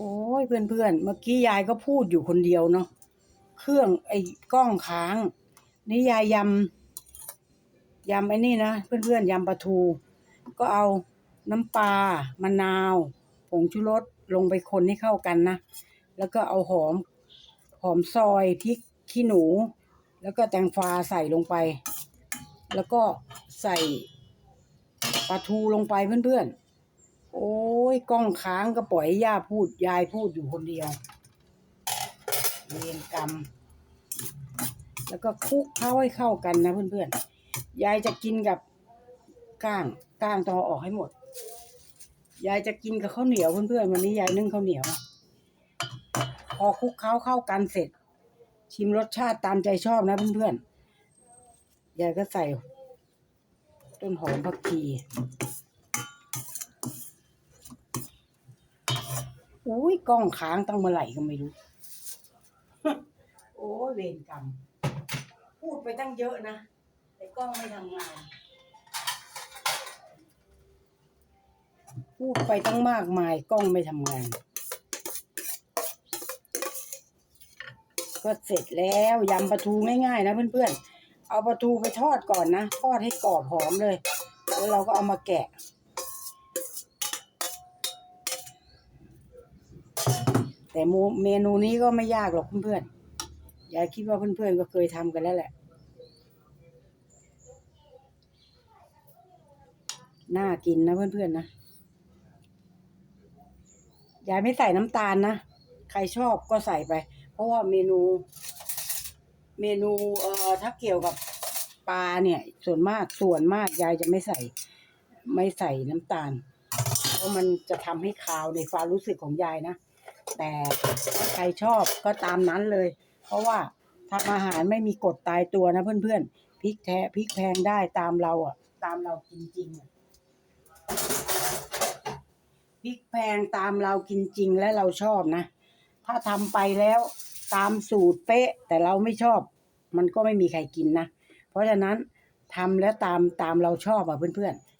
โอ้ยเพื่อนๆเมื่อกี้ยายก็พูดอยู่คนเดียวเนาะเครื่องไอ้กล้องค้าง นี่ยายยำยำไอ้นี่นะเพื่อนๆยำปลาทู ก็เอาน้ำปลามะนาวผงชูรสลงไปคนให้เข้ากันนะ แล้วก็เอาหอม หอมซอยพริกขี้หนู แล้วก็แตงฟ้าใส่ลงไป แล้วก็ใส่ปลาทูลงไปเพื่อนๆ โอ้ยกล้องค้างก็ปล่อยให้ย่าพูดยายพูดอยู่คนเดียวเวรกรรม แล้วก็คลุกเคล้าให้เข้ากันนะเพื่อนๆยายจะกินกับก้างก้างต้องออกให้หมด ยายจะกินกับข้าวเหนียวเพื่อนๆวันนี้ยายนึ่งข้าวเหนียว พอคลุกเคล้าเข้ากันเสร็จ ชิมรสชาติตามใจชอบนะเพื่อนๆยายก็ใส่ต้นหอมผักชี อุ้ยกล้องค้างตั้งเมื่อไหร่ก็ไม่รู้ โอ้ยเวรกรรม พูดไปตั้งเยอะนะ แต่กล้องไม่ทำงาน พูดไปตั้งมากมายกล้องไม่ทำงาน ก็เสร็จแล้วยำปลาทูง่ายๆนะเพื่อนๆ เอาปลาทูไปทอดก่อนนะ ทอดให้กรอบหอมเลย แล้วเราก็เอามาแกะ แต่เมนูนี้ก็ไม่ยากหรอกเพื่อนๆยายคิดว่าเพื่อนๆก็เคยทำกันแล้วแหละ น่ากินนะเพื่อนๆนะ ยายไม่ใส่น้ำตาลนะ ใครชอบก็ใส่ไป เพราะว่าเมนู เมนูเอ่อถ้าเกี่ยวกับปลาเนี่ย ส่วนมากส่วนมากยายจะไม่ใส่ ไม่ใส่น้ำตาล เพราะมันจะทำให้คาวในความรู้สึกของยายนะ แต่ถ้าใครชอบก็ตามนั้นเลย เพราะว่าทำอาหารไม่มีกฎตายตัวนะเพื่อนๆพริกแท้พริกแพงได้ตามเราอะ ตามเรากินจริงอะพริกแพงตามเรากินจริงและเราชอบนะ ถ้าทำไปแล้วตามสูตรเป๊ะ แต่เราไม่ชอบ มันก็ไม่มีใครกินนะ เพราะฉะนั้นทำแล้วตามตามเราชอบอะเพื่อนๆ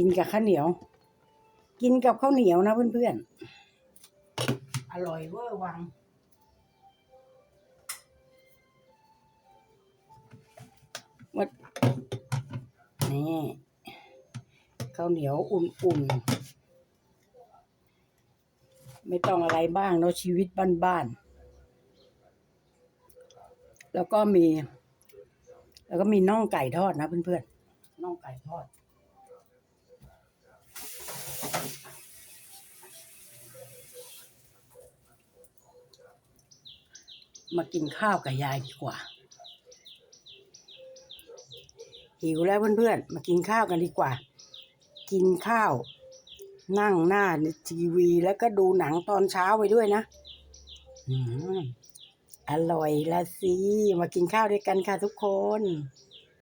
กินกับข้าวเหนียว กินกับข้าวเหนียวนะเพื่อนๆ อร่อยเวอร์วัง วัดนี่ข้าวเหนียวอุ่นๆ ไม่ต้องอะไรบ้างเนาะชีวิตบ้านๆ แล้วก็มี แล้วก็มีน่องไก่ทอดนะเพื่อนๆ น่องไก่ทอด มากินข้าวกับยายดีกว่า หิวแล้วเพื่อนๆ มากินข้าวกันดีกว่า กินข้าว นั่งหน้าในทีวีแล้วก็ดูหนังตอนเช้าไปด้วยนะอืมอร่อยละสิ มากินข้าวด้วยกันค่ะทุกคน